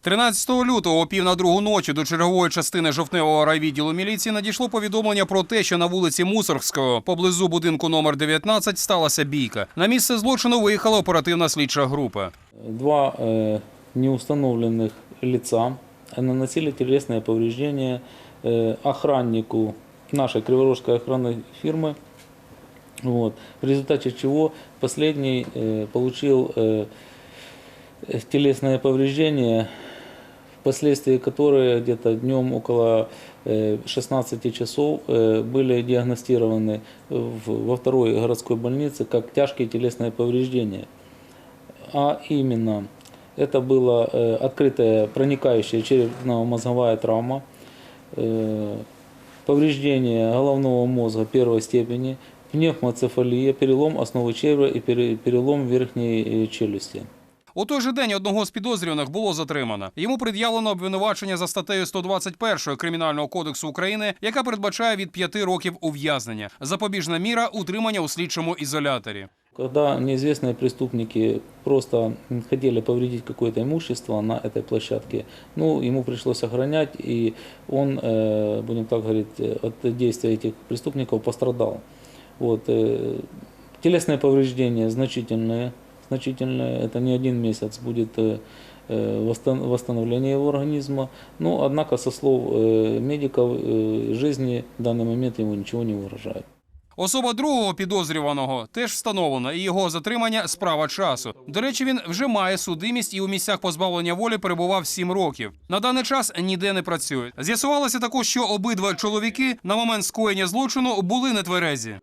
13 лютого о пів на другу ночі до чергової частини жовтневого райвідділу міліції надійшло повідомлення про те, що на вулиці Мусоргського, поблизу будинку номер 19, сталася бійка. На місце злочину виїхала оперативна слідча група. Два э, неустановленных лица наносили телесные повреждения э, охраннику нашей криворожской охранной фирмы, вот, в результате чего последний э, получил э, э, телесное повреждение, впоследствии которые где-то днем около э, 16 часов э, были диагностированы в- во второй городской больнице как тяжкие телесные повреждения. А именно, это была э, открытая проникающая черепно-мозговая травма, э, повреждение головного мозга первой степени, пневмоцефалия, перелом основы черепа и пере- перелом верхней э, челюсти. У той же день одного з підозрюваних було затримано. Йому пред'явлено обвинувачення за статтею 121 Кримінального кодексу України, яка передбачає від 5 років ув'язнення. Запобіжна міра утримання у слідчому ізоляторі. Когда неизвестные преступники просто хотели повредить какое-то имущество на этой площадке, ну, ему пришлось охранять, и он, э, будем так говорить, э, от действия этих преступников пострадал. Вот, э, телесные повреждения значительные, значительные, это не один месяц будет э, э, восстан- восстановление его организма, но, однако, со слов э, медиков, э, жизни в данный момент ему ничего не угрожает. Особа другого підозрюваного теж встановлена, і його затримання справа часу. До речі, він вже має судимість і у місцях позбавлення волі перебував 7 років. На даний час ніде не працює. З'ясувалося також, що обидва чоловіки на момент скоєння злочину були нетверезі.